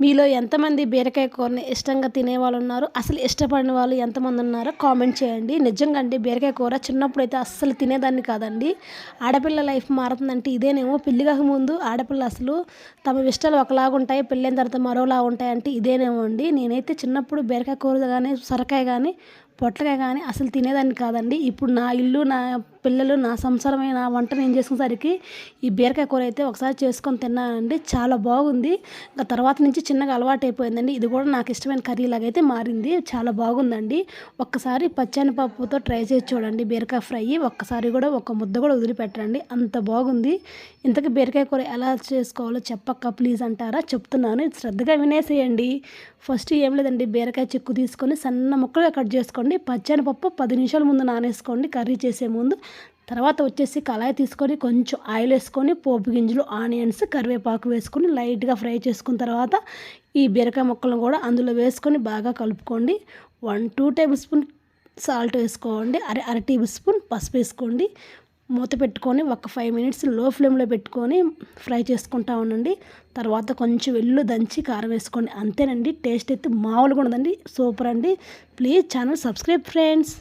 మీలో ఎంతమంది బీరకాయ కూరని ఇష్టంగా తినేవాళ్ళు ఉన్నారు అసలు ఇష్టపడిన వాళ్ళు ఎంతమంది ఉన్నారో కామెంట్ చేయండి. నిజంగా అండి బీరకాయ కూర చిన్నప్పుడు అయితే అస్సలు తినేదాన్ని కాదండి. ఆడపిల్ల లైఫ్ మారుతుందంటే ఇదేనేమో పెళ్ళి ముందు ఆడపిల్ల అసలు తమ ఇష్టాలు ఒకలాగా ఉంటాయి పెళ్ళైన తర్వాత మరోలా ఉంటాయి అంటే ఇదేనేమో అండి. నేనైతే చిన్నప్పుడు బీరకాయ కూర కానీ సొరకాయ కానీ పొట్లకాయ కానీ అసలు తినేదాన్ని కాదండి. ఇప్పుడు నా ఇల్లు నా పిల్లలు నా సంసారమే నా వంట నేను చేసుకునేసరికి ఈ బీరకాయ కూర అయితే ఒకసారి చేసుకొని తిన్నానండి. చాలా బాగుంది. ఇంకా తర్వాత నుంచి చిన్నగా అలవాటు అయిపోయిందండి ఇది కూడా నాకు ఇష్టమైన కర్రీ లాగైతే మారింది. చాలా బాగుందండి. ఒక్కసారి పచ్చని పప్పుతో ట్రై చేసి చూడండి. బీరకాయ ఫ్రై ఒక్కసారి కూడా ఒక ముద్ద కూడా వదిలిపెట్టండి అంత బాగుంది. ఇంతకీ బీరకాయ కూర ఎలా చేసుకోవాలో చెప్పక్క ప్లీజ్ అంటారా? చెప్తున్నాను. శ్రద్ధగా వినేసేయండి. ఫస్ట్ ఏం లేదండి. బీరకాయ చిక్కు తీసుకొని సన్న ముక్కలుగా కట్ చేసుకోండి పచ్చని పచ్చనిపప్పు పది నిమిషాల ముందు నానేసుకోండి. కర్రీ చేసే ముందు తర్వాత వచ్చేసి కళాయి తీసుకొని కొంచెం ఆయిల్ వేసుకొని పోపు గింజలు ఆనియన్స్ కరివేపాకు వేసుకొని లైట్గా ఫ్రై చేసుకున్న తర్వాత ఈ బీరకాయ ముక్కలను కూడా అందులో వేసుకొని బాగా కలుపుకోండి. One two tablespoon salt వేసుకోండి. అర అర టేబుల్ స్పూన్ పసుపు వేసుకోండి. మూత పెట్టుకొని ఒక ఫైవ్ మినిట్స్లో ఫ్లేమ్లో పెట్టుకొని ఫ్రై చేసుకుంటా ఉండండి. తర్వాత కొంచెం వెల్లు దంచి కారం వేసుకోండి. అంతేనండి టేస్ట్ అయితే మామూలుగా ఉండదండి. సూపర్ అండి. Please channel subscribe friends.